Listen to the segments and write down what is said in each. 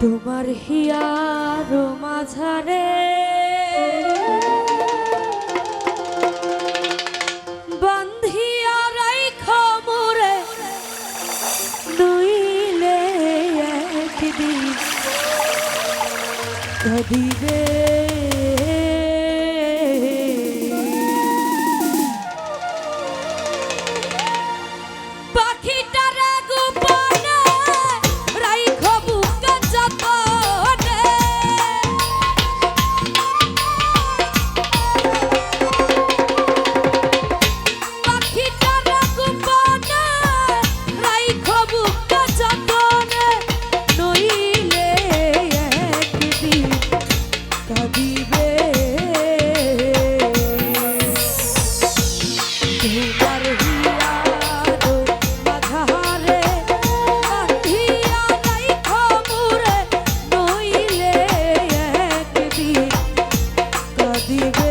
তোমার হিয়ার মাঝারে। বন্ধিয়া রাইখ মোরে নইলে একদিন কদিবে। the.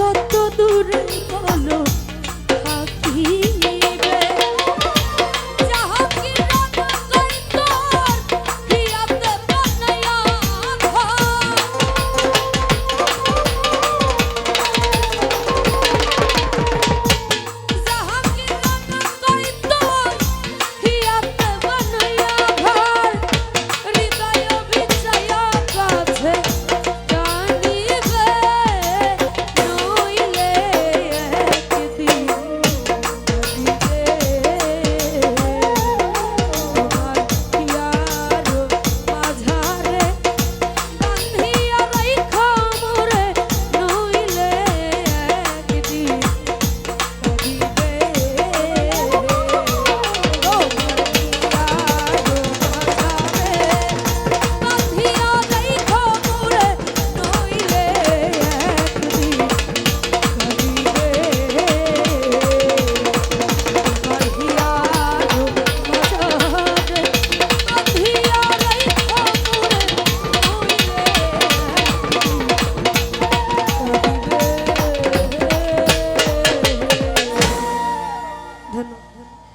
কত দূর বলো